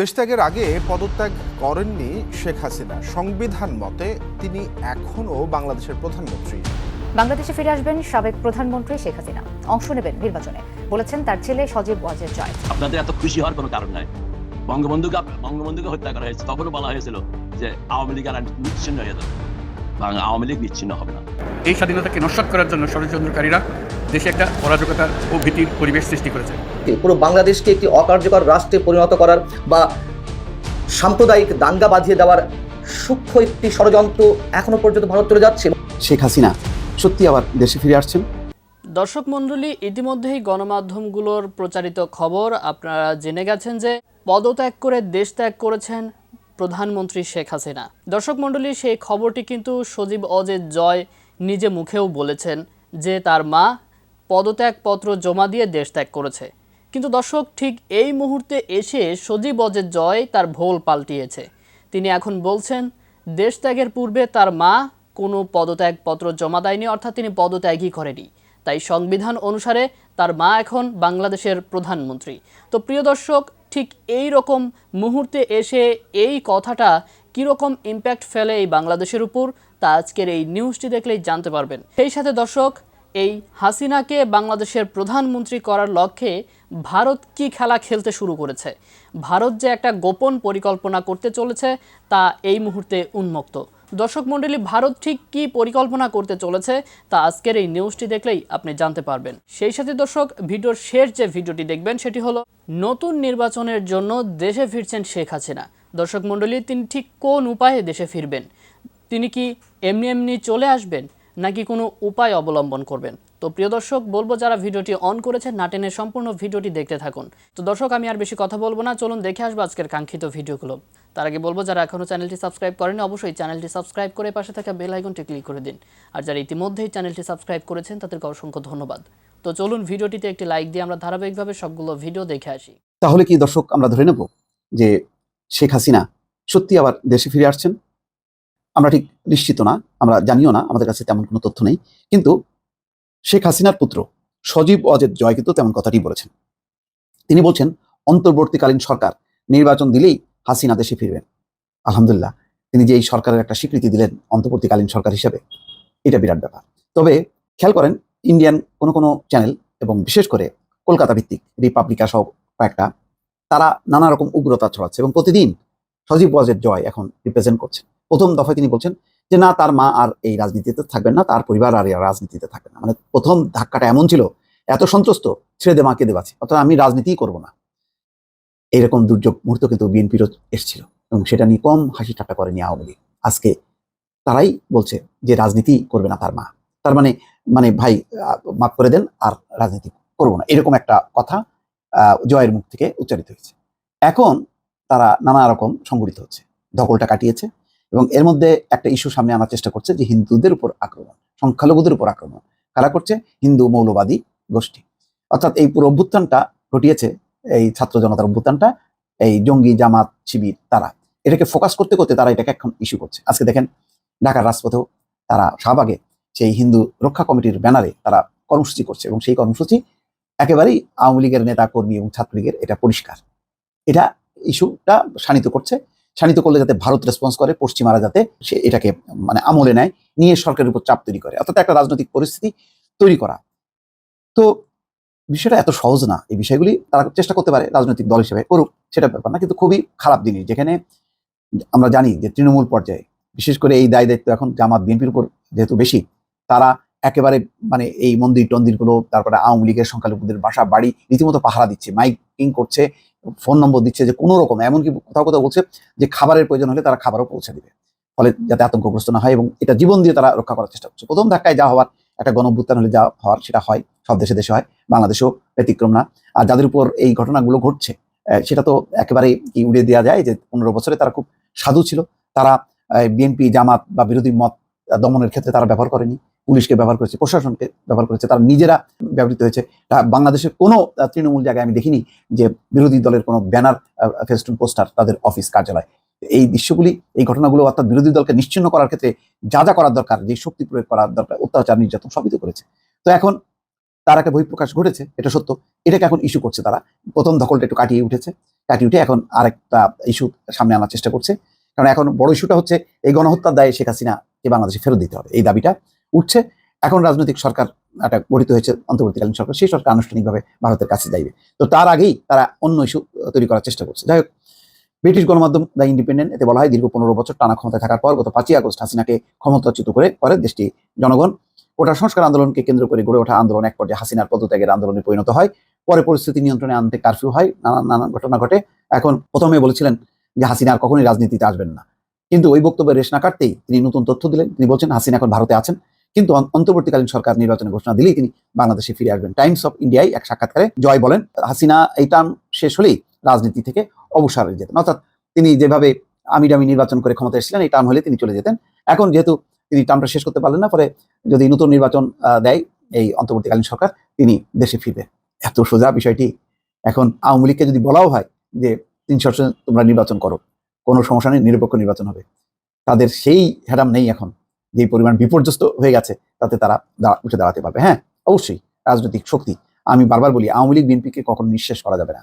দেশত্যাগের আগে পদত্যাগ করেননি শেখ হাসিনা। সংবিধান মতে তিনি এখনও বাংলাদেশের প্রধানমন্ত্রী। বাংলাদেশে ফিরে আসবেন সাবেক প্রধানমন্ত্রী শেখ হাসিনা। অংশ নেবেন নির্বাচনে। বলেছেন তার ছেলে সজীব ওয়াজের জয়। আপনাদের এত খুশি হওয়ার কোনো কারণ নাই। বঙ্গবন্ধুকে বঙ্গবন্ধুকে হত্যা করা হয়েছে। তখনও বলা হয়েছিল যে আওয়ামী লীগ আর নিচ্ছিন্ন হয়ে যাবে। বাংলা আওয়ামী লীগ নিচ্ছিন্ন হবে না। এই স্বাধীনতাকে নস্বাত করার জন্য ষড়যন্ত্রকারীরা দেশে একটা অরাজকতা ও ভীতির পরিবেশ সৃষ্টি করেছে। পুরো বাংলাদেশকে একটি অকার্যকর রাষ্ট্রে পরিণত করার বা সাম্প্রদায়িক দাঙ্গা বাঁধিয়ে দেওয়ার সূক্ষ্ম একটি ষড়যন্ত্র এখনও পর্যন্ত ভারত চলে যাচ্ছে। শেখ হাসিনা সত্যি আবার দেশে ফিরে আসছেন? দর্শক মণ্ডলী ইতিমধ্যেই গণমাধ্যমগুলোর প্রচারিত খবর আপনারা জেনে গেছেন যে পদত্যাগ করে দেশ ত্যাগ করেছেন প্রধানমন্ত্রী শেখ হাসিনা। দর্শক মণ্ডলী সেই খবরটি কিন্তু সজীব অজের জয় নিজে মুখেও বলেছেন যে তার মা পদত্যাগপত্র জমা দিয়ে দেশ ত্যাগ করেছে। কিন্তু দর্শক, ঠিক এই মুহূর্তে এসে সজীব অজের জয় তার ভোল পাল্টিয়েছে। তিনি এখন বলছেন, দেশ ত্যাগের পূর্বে তার মা কোনো পদত্যাগপত্র জমা দেয়নি, অর্থাৎ তিনি পদত্যাগই করেনি। তাই সংবিধান অনুসারে তার মা এখন বাংলাদেশের প্রধানমন্ত্রী। তো প্রিয় দর্শক, ঠিক এই রকম মুহূর্তে এসে এই কথাটা কীরকম ইম্প্যাক্ট ফেলে এই বাংলাদেশের উপর, তা আজকের এই নিউজটি দেখলেই জানতে পারবেন। সেই সাথে দর্শক এই হাসিনাকে বাংলাদেশের প্রধানমন্ত্রী করার লক্ষ্যে ভারত কি খেলা খেলতে শুরু করেছে? ভারত যে একটা গোপন পরিকল্পনা করতে চলেছে, তা এই মুহূর্তে উন্মুক্ত। দর্শক মণ্ডলী, ভারত ঠিক কি পরিকল্পনা করতে চলেছে, তা আজকের এই নিউজটি দেখলেই আপনি জানতে পারবেন। সেই সাথে দর্শক, ভিডিওর শেষ যে ভিডিওটি দেখবেন, সেটি হলো নতুন নির্বাচনের জন্য দেশে ফিরছেন শেখ হাসিনা। দর্শক মণ্ডলী, তিনি ঠিক কোন উপায়ে দেশে ফিরবেন? তিনি কি এমনি এমনি চলে আসবেন? নাকি কোনো উপায় অবলম্বন করবেন? তো প্রিয় দর্শক, বলব যারা ভিডিওটি অন করেছেন নাটেনের সম্পূর্ণ ভিডিওটি দেখতে থাকুন। তো দর্শক, আমি আর বেশি কথা বলব না, চলুন দেখে আসব আজকের কাঙ্ক্ষিত ভিডিওগুলো। তার আগে বলব, যারা এখনও চ্যানেলটি সাবস্ক্রাইব করেনি অবশ্যই চ্যানেলটি সাবস্ক্রাইব করে পাশে থাকা বেল আইকনটি ক্লিক করে দিন। আর যারা ইতিমধ্যেই চ্যানেলটি সাবস্ক্রাইব করেছেন, তাদেরকে অসংখ্য ধন্যবাদ। তো চলুন ভিডিওটিতে একটি লাইক দিয়ে আমরা ধারাবাহিকভাবে সবগুলো ভিডিও দেখে আসি। তাহলে কি দর্শক, আমরা ধরে নেব যে শেখ হাসিনা সত্যি আবার দেশে ফিরে আসছেন? আমরা ঠিক নিশ্চিত না, আমরা জানিও না, আমাদের কাছে তেমন কোনো তথ্য নেই। কিন্তু শেখ হাসিনার পুত্র সজীব অজেদ জয় কিন্তু তেমন কথাটি বলেছেন। তিনি বলছেন, অন্তর্বর্তীকালীন সরকার নির্বাচন দিলেই হাসিনা দেশে ফিরবেন। আলহামদুলিল্লাহ, তিনি যে এই সরকারের একটা স্বীকৃতি দিলেন অন্তর্বর্তীকালীন সরকার হিসেবে, এটা বিরাট ব্যাপার। তবে খেয়াল করেন, ইন্ডিয়ান কোনো কোনো চ্যানেল এবং বিশেষ করে কলকাতা ভিত্তিক রিপাবলিকা সহ কয়েকটা, তারা নানা রকম উগ্রতা ছড়াচ্ছে এবং প্রতিদিন সজীব ওয়াজের জয় এখন রিপ্রেজেন্ট করছে প্রথম দফায় তিনি বলছেন যে, না, তার মা আর এই রাজনীতিতে থাকবেন না, তার পরিবার আর রাজনীতিতে থাকবে না। মানে প্রথম ধাক্কাটা এমন ছিল, এত সন্ত্রস্ত ছেড়ে দে মাকে দেবাছে, অর্থাৎ আমি রাজনীতিই করব না। এরকম দুর্যোগ মুহূর্ত কিন্তু বিএনপিরও এসেছিল এবং সেটা নিয়ে কম হাসি ঠাট্টা করেনি আওয়ামী লীগ। আজকে তারাই বলছে যে, রাজনীতি করবে না তার মা। তার মানে মানে ভাই মাফ করে দেন, আর রাজনীতি করব না। এরকম একটা কথা জয়ের মুখ থেকে উচ্চারিত হয়েছে। এখন তারা নানা রকম সংগঠিত হচ্ছে, ধকলটা কাটিয়েছে এবং এর মধ্যে একটা ইস্যু সামনে আনার চেষ্টা করছে যে হিন্দুদের উপর আক্রমণ, সংখ্যালঘুদের উপর আক্রমণ। কারা করছে? হিন্দু মৌলবাদী গোষ্ঠী। অর্থাৎ এই পুরো অভ্যুত্থানটা ঘটিয়েছে এই ছাত্র জনতার অভ্যুত্থানটা, এই জঙ্গি জামাত শিবির, তারা। এটাকে ফোকাস করতে করতে তারা এটাকে এখন ইস্যু করছে। আজকে দেখেন, ঢাকার রাজপথেও তারা শাহবাগে সেই হিন্দু রক্ষা কমিটির ব্যানারে তারা কর্মসূচি করছে এবং সেই কর্মসূচি একেবারেই আওয়ামী লীগের নেতা কর্মী এবং ছাত্রলীগের এটা পরিষ্কার। এটা ইস্যুটা শানিত করছে। শানিত করলে যাতে ভারত রেসপন্স করে, পশ্চিমারা যাতে সে এটাকে মানে আমলে নেয়, নিয়ে সরকারের উপর চাপ তৈরি করে। অর্থাৎ একটা রাজনৈতিক পরিস্থিতি তৈরি করা। তো বিষয়টা এত সহজ না। এই বিষয়গুলি তারা চেষ্টা করতে পারে রাজনৈতিক দল হিসেবে করুক, সেটা ব্যাপার না। কিন্তু খুবই খারাপ জিনিস। যেখানে আমরা জানি যে তৃণমূল পর্যায়ে, বিশেষ করে এই দায় দায়িত্ব এখন জামাত, বিএনপির উপর যেহেতু বেশি, তারা একেবারে মানে এই মন্দির টন্দিরগুলো তারপরে আওয়ামী লীগের সংখ্যালঘুদের বাসা, বাড়ি, রীতিমতো পাহারা দিচ্ছে। মাইকিং করছে ফোন নম্বর দিচ্ছে যে কোনো রকম, এমনকি কোথাও কোথাও বলছে যে খাবারের প্রয়োজন হলে তারা খাবারও পৌঁছে দিবে। ফলে যাতে আতঙ্কগ্রস্ত না হয় এবং এটা জীবন দিয়ে তারা রক্ষা করার চেষ্টা করছে। প্রথম ধাক্কায় যা হওয়ার, একটা গণভ্যুত্থান হলে যা হওয়ার সেটা হয়, সব দেশে দেশে হয়, বাংলাদেশেও ব্যতিক্রম না। আর যাদের উপর এই ঘটনাগুলো ঘটছে সেটা তো একেবারে কি উড়িয়ে দেওয়া যায় যে পনেরো বছরে তারা খুব সাধু ছিল। তারা বিএনপি জামাত বা বিরোধী মত দমনের ক্ষেত্রে তারা ব্যবহার করেনি। পুলিশকে ব্যবহার করেছে, প্রশাসনকে ব্যবহার করেছে, তারা নিজেরা ব্যবহৃত হয়েছে। বাংলাদেশের কোনো তৃণমূল জায়গায় আমি দেখিনি যে বিরোধী দলের কোনো ব্যানার ফেস্টুন, পোস্টার তাদের অফিস কার্যালয়। এই দৃশ্যগুলি, এই ঘটনাগুলো অর্থাৎ বিরোধী দলকে নিশ্চিন্ন করার ক্ষেত্রে যা যা করার দরকার, যে শক্তি প্রয়োগ করার দরকার, অত্যাচার, নির্যাতন সবই তো করেছে। তো এখন তার একটা বহিঃপ্রকাশ ঘটেছে, এটা সত্য। এটাকে এখন ইস্যু করছে তারা। প্রথম দখলটা একটু কাটিয়ে উঠেছে। কাটিয়ে উঠে এখন আরেকটা ইস্যু সামনে আনার চেষ্টা করছে। কারণ এখন বড় ইস্যুটা হচ্ছে, এই গণহত্যার দায়ে শেখ হাসিনাকে বাংলাদেশে ফেরত দিতে হবে। এই দাবিটা উঠছে। এখন রাজনৈতিক সরকার একটা গঠিত হয়েছে, অন্তর্বর্তীকালীন সরকার। সেই সরকার আনুষ্ঠানিকভাবে ভারতের কাছে যাইবে। তো তার আগেই তারা অন্য ইস্যু তৈরি করার চেষ্টা করছে। যাই হোক, ব্রিটিশ গণমাধ্যম দ্য ইন্ডিপেন্ডেন্ট, এতে বলা হয় দীর্ঘ পনেরো বছর টানা ক্ষমতায় থাকার পর গত পাঁচই আগস্ট হাসিনাকে ক্ষমতাচ্যুত করে করে দেশটি, জনগণ ওটা সংস্কার আন্দোলনকে কেন্দ্র করে গড়ে ওঠা আন্দোলন এক পর্যায়ে হাসিনার পদত্যাগের আন্দোলনে পরিণত হয়। পরে পরিস্থিতি নিয়ন্ত্রণে আনতে কারফিউ হয়। নানান নানান ঘটনা ঘটে। এখন প্রথমে বলেছিলেন যে হাসিনা আর কখনোই রাজনীতিতে আসবেন না। কিন্তু ওই বক্তব্যের রেশ না কাটতেই তিনি নতুন তথ্য দিলেন। তিনি বলছেন, হাসিনা এখন ভারতে আছেন। কিন্তু অন্তর্বর্তীকালীন সরকার নির্বাচনের ঘোষণা দিলেই তিনি বাংলাদেশে ফিরে আসবেন। টাইমস অফ ইন্ডিয়ায় এক সাক্ষাৎকারে জয় বলেন, হাসিনা এই টার্ম শেষ হলেই রাজনীতি থেকে অবসর হয়ে যেতেন। অর্থাৎ তিনি যেভাবে আমি আমি নির্বাচন করে ক্ষমতা এসেছিলেন, এই টার্ম হলে তিনি চলে যেতেন। এখন যেহেতু তিনি টার্মটা শেষ করতে পারলেন না, পরে যদি নতুন নির্বাচন দেয় এই অন্তর্বর্তীকালীন সরকার, তিনি দেশে ফিরবে। এত সোজা বিষয়টি। এখন আওয়ামী লীগকে যদি বলাও হয় যে, তিন সরষে তোমরা নির্বাচন করো, কোনো সমস্যা নেই, নিরপেক্ষ নির্বাচন হবে। তাদের সেই হ্যাডাম নেই এখন। যে পরিমাণ বিপর্যস্ত হয়ে গেছে, তাতে তারা উঠে দাঁড়াতে পারবে। হ্যাঁ অবশ্যই রাজনৈতিক শক্তি। আমি বারবার বলি, আওয়ামী লীগ, বিএনপিকে কখনো নিঃশেষ করা যাবে না।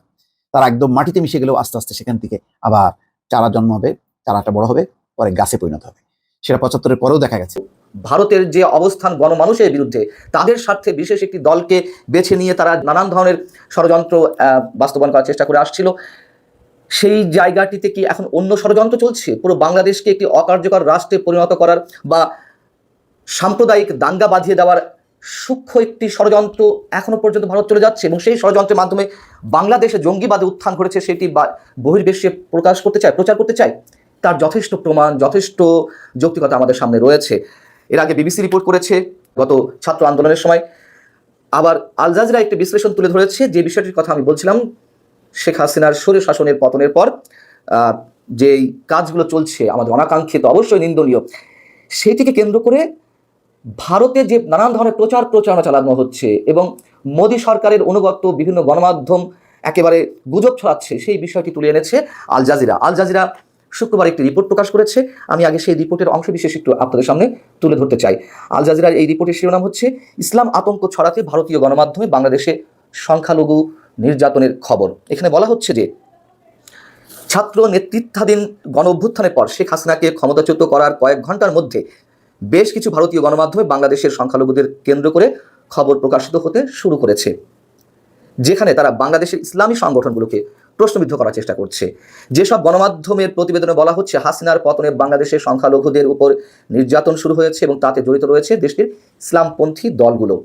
তারা একদম মাটিতে মিশে গেলেও আস্তে আস্তে সেখান থেকে আবার চারা জন্ম হবে, চারাটা বড় হবে, পরে গাছে পরিণত হবে। সেটা পঁচাত্তরের পরেও দেখা গেছে। ভারতের যে অবস্থান, গণমানুষের বিরুদ্ধে, তাদের স্বার্থে বিশেষ একটি দলকে বেছে নিয়ে তারা নানান ধরনের ষড়যন্ত্র বাস্তবায়ন করার চেষ্টা করে আসছিল। সেই জায়গাটিতে কি এখন অন্য ষড়যন্ত্র চলছে? পুরো বাংলাদেশকে একটি অকার্যকর রাষ্ট্রে পরিণত করার বা সাম্প্রদায়িক দাঙ্গা বাঁধিয়ে দেওয়ার সূক্ষ্ম একটি ষড়যন্ত্র এখনও পর্যন্ত ভারত চলে যাচ্ছে এবং সেই ষড়যন্ত্রের মাধ্যমে বাংলাদেশে জঙ্গিবাদে উত্থান ঘটেছে সেটি বহির্বিশ্বে প্রকাশ করতে চায়, প্রচার করতে চায়, তার যথেষ্ট প্রমাণ, যথেষ্ট যৌক্তিকতা আমাদের সামনে রয়েছে। এর আগে বিবিসি রিপোর্ট করেছে গত ছাত্র আন্দোলনের সময়। আবার আল জাজিরা একটি বিশ্লেষণ তুলে ধরেছে, যে বিষয়টির কথা আমি বলছিলাম, শেখ হাসিনার স্বৈর শাসনের পতনের পর যেই কাজগুলো চলছে, আমাদের অনাকাঙ্ক্ষিত, অবশ্যই নিন্দনীয়, সেটিকে কেন্দ্র করে ভারতে যে নানান ধরনের প্রচার প্রচারণা চালানো হচ্ছে এবং মোদী সরকারের অনুগত বিভিন্ন গণমাধ্যম একেবারে গুজব ছড়াচ্ছে, সেই বিষয়টি তুলে এনেছে আল জাজিরা। আল জাজিরা শুক্রবার একটি রিপোর্ট প্রকাশ করেছে। আমি আগে সেই রিপোর্টের অংশ বিশেষ একটু আপনাদের সামনে তুলে ধরতে চাই। আল জাজিরার এই রিপোর্টের শিরোনাম হচ্ছে, ইসলাম আতঙ্ক ছড়াতে ভারতীয় গণমাধ্যমে বাংলাদেশে সংখ্যালঘু নির্যাতনের খবর। এখানে বলা হচ্ছে যে, ছাত্র নেতৃত্বাধীন গণ অভ্যুত্থানের পর শেখ হাসিনাকে ক্ষমতাচ্যুত করার কয়েক ঘণ্টার মধ্যে বেশ কিছু ভারতীয় গণমাধ্যমে বাংলাদেশের সংখ্যালঘুদের কেন্দ্র করে খবর প্রকাশিত হতে শুরু করেছে, যেখানে তারা বাংলাদেশের ইসলামী সংগঠনগুলোকে প্রশ্নবিদ্ধ করার চেষ্টা করছে। যেসব গণমাধ্যমের প্রতিবেদনে বলা হচ্ছে, হাসিনার পতনে বাংলাদেশের সংখ্যালঘুদের উপর নির্যাতন শুরু হয়েছে এবং তাতে জড়িত রয়েছে দেশটির ইসলামপন্থী দলগুলো।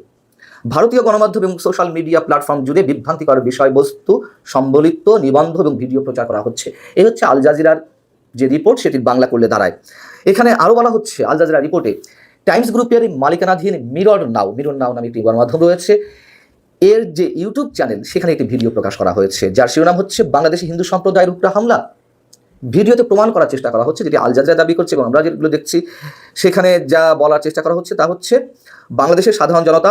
ভারতীয় গণমাধ্যম এবং সোশ্যাল মিডিয়া প্ল্যাটফর্ম জুড়ে বিভ্রান্তিকর বিষয়বস্তু সম্বলিত নিবন্ধ এবং ভিডিও প্রচার করা হচ্ছে। এই হচ্ছে আল জাজিরার যে রিপোর্ট সেটির বাংলা করলে দাঁড়ায়। এখানে আরও বলা হচ্ছে, আল জাজিরা রিপোর্টে টাইমস গ্রুপের মালিকানাধীন মিরর নাও মিরর নাও নামে একটি গণমাধ্যম রয়েছে। এর যে ইউটিউব চ্যানেল সেখানে একটি ভিডিও প্রকাশ করা হয়েছে। যার শিরোনাম হচ্ছে, বাংলাদেশে হিন্দু সম্প্রদায়ের উপরে হামলা। ভিডিওতে প্রমাণ করার চেষ্টা করা হচ্ছে, যেটি আল জাজিরা দাবি করছে এবং আমরা যেগুলো দেখছি, সেখানে যা বলার চেষ্টা করা হচ্ছে তা হচ্ছে, বাংলাদেশের সাধারণ জনতা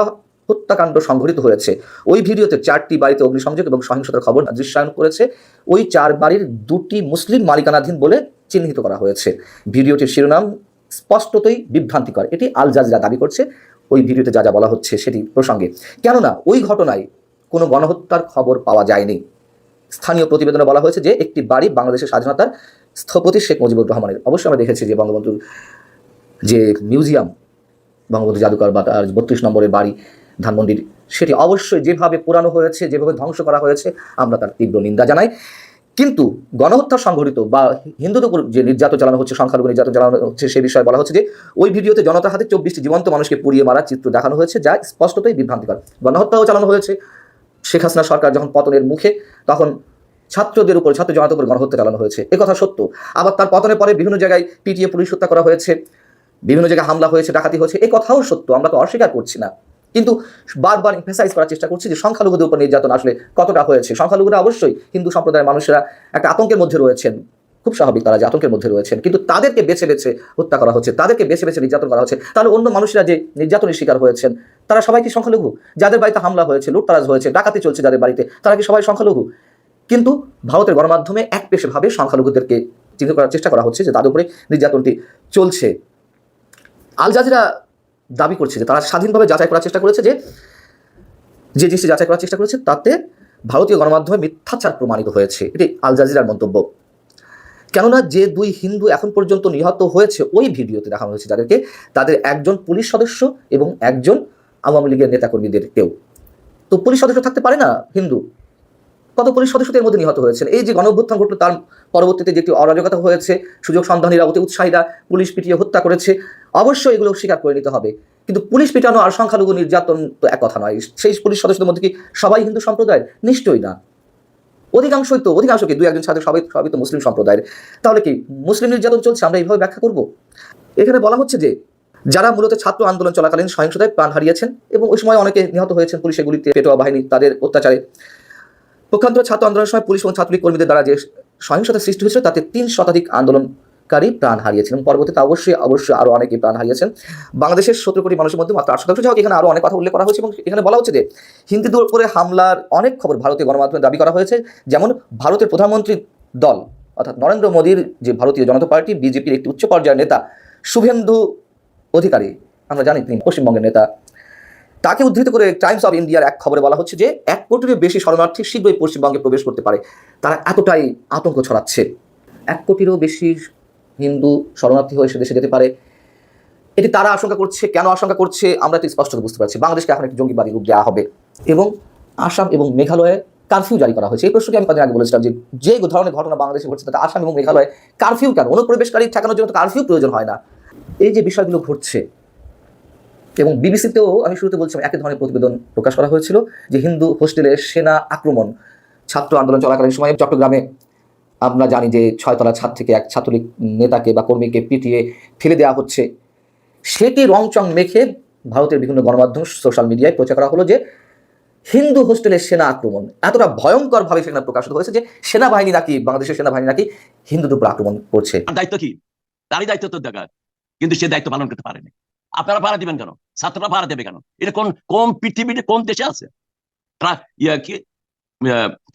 হত্যাকাণ্ড সংঘটিত হয়েছে। ওই ভিডিওতে চারটি বাড়িতে অগ্নিসংযোগ এবং সহিংসতার খবর দৃশ্যায়ন করেছে। ওই চার বাড়ির দুটি মুসলিম মালিকানাধীন বলে চিহ্নিত করা হয়েছে। ভিডিওটির শিরোনাম স্পষ্টতই বিভ্রান্তিকর। এটি আল জাজিরা দাবি করছে। ওই ভিডিওতে যা যা বলা হচ্ছে সেটি প্রসঙ্গে। কেননা ওই ঘটনায় কোনো গণহত্যার খবর পাওয়া যায়নি। স্থানীয় প্রতিবেদনে বলা হয়েছে যে একটি বাড়ি বাংলাদেশের স্বাধীনতার স্থপতি শেখ মুজিবুর রহমানের। অবশ্যই আমরা দেখেছি যে বঙ্গবন্ধুর যে মিউজিয়াম, বঙ্গবন্ধু জাদুঘর বা তার বত্রিশ নম্বরের বাড়ি, ধানমন্ডির, সেটি অবশ্যই যেভাবে পুরানো হয়েছে, যেভাবে ধ্বংস করা হয়েছে, আমরা তার তীব্র নিন্দা জানাই। কিন্তু গণহত্যা সংঘটিত বা হিন্দুদের উপর যে নির্যাতন চালানো হচ্ছে, সংখ্যালঘু নির্যাতন চালানো হচ্ছে, সে বিষয়ে বলা হচ্ছে যে ওই ভিডিওতে জনতার হাতে চব্বিশটি জীবন্ত মানুষকে পুড়িয়ে মারার চিত্র দেখানো হয়েছে, যা স্পষ্টতই বিভ্রান্তিকর। গণহত্যাও চালানো হয়েছে। শেখ হাসিনা সরকার যখন পতনের মুখে, তখন ছাত্রদের উপর, ছাত্র জনতার উপর গণহত্যা চালানো হয়েছে। কথা সত্য। আবার তার পতনের পরে বিভিন্ন জায়গায় পিটিয়ে পুলিশ হত্যা করা হয়েছে, বিভিন্ন জায়গায় হামলা হয়েছে, ডাকাতি হয়েছে। এ কথাও সত্য, আমরা তো অস্বীকার করছি না। কিন্তু বারবার এমফেসাইজ করার চেষ্টা করছি যে সংখ্যালঘুদের উপর নির্যাতন আসলে কতটা হয়েছে। সংখ্যালঘুরা অবশ্যই হিন্দু সম্প্রদায়ের মানুষেরা একটা আতঙ্কের মধ্যে রয়েছেন। খুব স্বাভাবিক তারা যে আতঙ্কের মধ্যে রয়েছেন। কিন্তু তাদেরকে বেছে বেছে হত্যা করা হচ্ছে, তাদেরকে বেছে বেছে নির্যাতন করা হচ্ছে। তাহলে অন্য মানুষরা যে নির্যাতনের শিকার হয়েছেন, তারা সবাই কি সংখ্যালঘু? যাদের বাড়িতে হামলা হয়েছে, লুটতারাজ হয়েছে, ডাকাতি চলছে যাদের বাড়িতে, তারা কি সবাই সংখ্যালঘু? কিন্তু ভারতের গণমাধ্যমে এক পেশেভাবে সংখ্যালঘুদেরকে চিহ্নিত করার চেষ্টা করা হচ্ছে যে তাদের উপরে নির্যাতনটি চলছে। আল জাজিরা দাবি করছে যে তারা স্বাধীনভাবে যাচাই করার চেষ্টা করেছে যে যে জিনিসটি যাচাই করার চেষ্টা করেছে তাতে ভারতীয় গণমাধ্যমে মিথ্যাচার প্রমাণিত হয়েছে। এটি আল জাজিরার মন্তব্য। কেননা যে দুই হিন্দু এখন পর্যন্ত নিহত হয়েছে, ওই ভিডিওতে দেখানো হয়েছে যাদেরকে তাদের একজন পুলিশ সদস্য এবং একজন আওয়ামী লীগের নেতাকর্মীদের কেউ। তো পুলিশ সদস্য থাকতে পারে না হিন্দু? কত পুলিশ সদস্যদের মধ্যে নিহত হয়েছেন? এই যে গণঅভ্যুত্থান ঘটলো, তার পরবর্তীতে যেটি অরাজকতা হয়েছে, সুযোগ সন্ধানীরা অতি উৎসাহীরা পুলিশ পিটিয়ে হত্যা করেছে, অবশ্যই এগুলো স্বীকার করে নিতে হবে। কিন্তু পুলিশ পিটানো আর সংখ্যালঘু নির্যাতন তো এক কথা নয়। সেই পুলিশ সদস্যদের মধ্যে কি সবাই হিন্দু সম্প্রদায়ের? নিশ্চয়ই না। অধিকাংশই তো, অধিকাংশ কি দুই একজন ছাত্র, সবাই, সবই তো মুসলিম সম্প্রদায়ের। তাহলে কি মুসলিম নির্যাতন চলছে? আমরা এইভাবে ব্যাখ্যা করব? এখানে বলা হচ্ছে যে, যারা মূলত ছাত্র আন্দোলন চলাকালীন সহিংসতায় প্রাণ হারিয়েছেন এবং ওই সময় অনেকে নিহত হয়েছেন পুলিশের গুলিতে পেটোয়া বাহিনী, তাদের অত্যাচারে। পক্ষান্তরে ছাত্র আন্দোলনের সময় পুলিশ এবং ছাত্রলীগ কর্মীদের দ্বারা যে সহিংসতা সৃষ্টি হয়েছিল তাতে তিন শতাধিক আন্দোলনকারী প্রাণ হারিয়েছেন এবং পরবর্তীতে অবশ্যই অবশ্যই আরও অনেকে প্রাণ হারিয়েছেন। বাংলাদেশের সতেরো কোটি মানুষের মধ্যে মাত্র আট শতাংশ। হোক, এখানে আরও অনেক কথা উল্লেখ করা হয়েছে এবং এখানে বলা হচ্ছে যে হিন্দুদের উপরে হামলার অনেক খবর ভারতীয় গণমাধ্যমে দাবি করা হয়েছে। যেমন ভারতের প্রধানমন্ত্রী দল অর্থাৎ নরেন্দ্র মোদীর যে ভারতীয় জনতা পার্টি বিজেপির একটি উচ্চ পর্যায়ের নেতা শুভেন্দু অধিকারী আমরা জানি তিনি পশ্চিমবঙ্গের নেতা তাকে উদ্ধৃত করে টাইমস অফ ইন্ডিয়ার এক খবরে বলা হচ্ছে যে, এক কোটিরও বেশি শরণার্থী শীঘ্রই পশ্চিমবঙ্গে প্রবেশ করতে পারে। তারা এতটাই আতঙ্ক ছড়াচ্ছে। এক কোটিরও বেশি হিন্দু শরণার্থী হয়ে সে দেশে যেতে পারে। এটি তারা আশঙ্কা করছে, কেন আশঙ্কা করছে, আমরা তো স্পষ্ট বুঝতে পারছি। বাংলাদেশকে এখন একটি জঙ্গিবাদী রূপ দেওয়া হবে। এবং আসাম এবং মেঘালয়ে কারফিউ জারি করা হয়েছে। এই প্রশ্নটি আমি কদিন আগে বলেছিলাম যে যে ধরনের ঘটনা বাংলাদেশে ঘটছে, তাতে আসাম এবং মেঘালয়ে কারফিউ কেন? অনুপ্রবেশকারী ঠেকানোর জন্য তো কারফিউ প্রয়োজন হয় না। এই যে বিষয়গুলো ঘটছে এবং বিবিসিতেও আমি শুরুতে বলছিলাম একই ধরনের প্রতিবেদন প্রকাশ করা হয়েছিল যে হিন্দু হোস্টেলে সেনা আক্রমণ, ছাত্র আন্দোলন চলাকালীন সময়ে চট্টগ্রামে আমরা জানি যে ছয়তলা ছাদ থেকে এক ছাত্রলীগ নেতাকে বা কর্মীকে পিটিয়ে ফেলে দেওয়া হচ্ছে। সেটি রংচং মেখে ভারতের বিভিন্ন গণমাধ্যম, সোশ্যাল মিডিয়ায় প্রচার করা হলো যে হিন্দু হোস্টেলের সেনা আক্রমণ। এতটা ভয়ঙ্করভাবে সেখানে প্রকাশিত হয়েছে যে সেনাবাহিনী নাকি, বাংলাদেশের সেনাবাহিনী নাকি হিন্দুদের উপর আক্রমণ করছে। দায়িত্ব কি? তারই দায়িত্ব তো দরকার কিন্তু সে দায়িত্ব পালন করতে পারেনি। আপনারা ভাড়া দিবেন কেন? ছাত্ররা ভাড়া দেবে কেন? এটা কোন কোন পৃথিবীতে কোন দেশে আছে? কি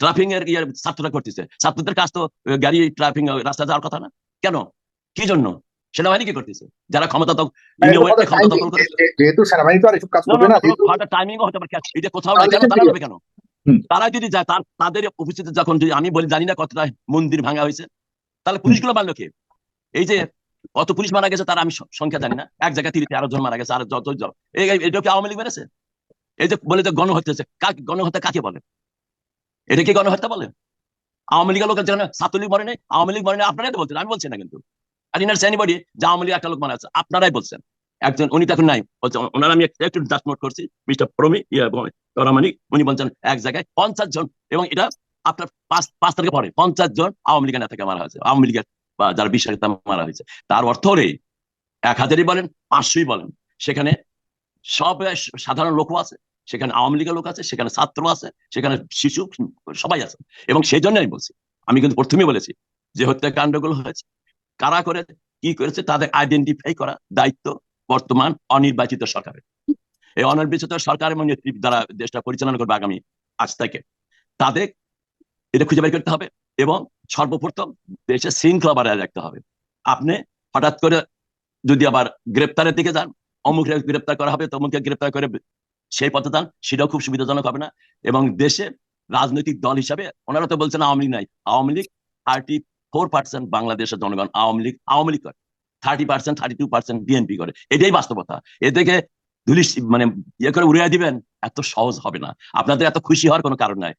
ট্রাফিং এর ইয়ে ছাত্ররা করতেছে। ছাত্রদের কাজ তো গাড়ি ট্রাফিং রাস্তা যাওয়ার কথা না? কেন? কি জন্য? সেনাবাহিনী কি করতেছে? যারা ক্ষমতা যেহেতু সেনাবাহিনী তো আর এসব কাজ করবে না টাইমিং হতে পারে। এটা কোথাও নাই কেন? তারা কেন? তারা যদি যায় তাদের উপস্থিতি যখন যদি আমি বলি জানি না কতটা মন্দির ভাঙা হয়েছে। তাহলে পুলিশগুলো মারলো কে? এই যে কত পুলিশ মারা গেছে তার আমি সংখ্যা জানি না। এক জায়গায় তিরিশ তেরো জন মারা গেছে, আর জন। এটা কি আওয়ামী লীগ মেরেছে? এই যে বলে যে গণহত্যা গণহত্যা কাকে বলে? এটা কি গণহত্যা বলে? আওয়ামী লীগের লোকের যেখানে ছাত্রলীগ মরে নেই, আওয়ামী লীগ মরে নেই, আপনারাই তো বলছেন, আমি বলছি না কিন্তু। আর যে আওয়ামী লীগ একটা লোক মারা আছে আপনারাই বলছেন। একজন, উনি তো এখন নাই, বলছে, ওনার আমি একটু- একটু নোট করছি, মিস্টার প্রমি উনি বলছেন এক জায়গায় পঞ্চাশ জন, এবং এটা আপনার পাঁচ পাঁচ তারিখে পরে, পঞ্চাশ জন আওয়ামী লীগের নেতাকে মারা হয়েছে, আওয়ামী লীগের বা যারা বিশ্বাস মারা হয়েছে তার অর্থ হলে এক হাজারই বলেন, পাঁচশোই বলেন। সেখানে সব সাধারণ লোকও আছে, সেখানে আওয়ামী লীগের লোক আছে, সেখানে ছাত্র আছে, সেখানে শিশু, সবাই আছে। এবং সেই জন্য আমি বলছি, আমি কিন্তু প্রথমেই বলেছি যে হত্যাকাণ্ডগুলো হয়েছে। কারা করে, কি করেছে, তাদের আইডেন্টিফাই করা দায়িত্ব বর্তমান অনির্বাচিত সরকারের। এই অনির্বাচিত সরকার এবং নেতৃত্ব দ্বারা দেশটা পরিচালনা করবে আগামী আজ থেকে, তাদের এটা খুঁজে বের করতে হবে। এবং সর্বপ্রথম দেশে শৃঙ্খলা বাড়ায় রাখতে হবে। আপনি হঠাৎ করে যদি আবার গ্রেপ্তারের দিকে যান অমুক গ্রেপ্তার করা হবে, তমুককে গ্রেপ্তার করে সেই পথে যান, সেটাও খুব সুবিধাজনক হবে না। এবং দেশে রাজনৈতিক দল হিসাবে ওনারা তো বলছেন আওয়ামী লীগ নাই। Awami League thirty four percent বাংলাদেশের জনগণ আওয়ামী লীগ আওয়ামী লীগ করে। Thirty percent, thirty two percent BNP করে। এটাই বাস্তবতা। এ থেকে ধুলিস মানে ইয়ে করে উড়িয়ে দিবেন, এত সহজ হবে না। আপনাদের এত খুশি হওয়ার কোনো কারণ নাই।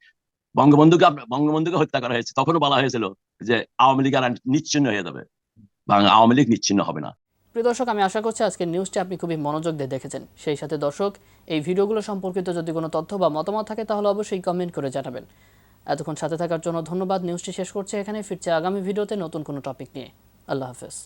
বঙ্গবন্ধুকে বঙ্গবন্ধুকে হত্যা করা হয়েছে, তখনও বলা হয়েছিল যে আওয়ামী লীগ আর নিচ্ছিন্ন হয়ে যাবে বাংলা আওয়ামী লীগ নিচ্ছিন্ন হবে না। প্রিয় দর্শক, আমি আশা করছি আজকের নিউজটি আপনি খুবই মনোযোগ দিয়ে দেখেছেন। সেই সাথে দর্শক, এই ভিডিওগুলো সম্পর্কিত যদি কোনো তথ্য বা মতামত থাকে, তাহলে অবশ্যই কমেন্ট করে জানাবেন। এতক্ষণ সাথে থাকার জন্য ধন্যবাদ। নিউজটি শেষ করছে এখানে ফিরছে আগামী ভিডিওতে নতুন কোনো টপিক নিয়ে। আল্লাহ হাফেজ।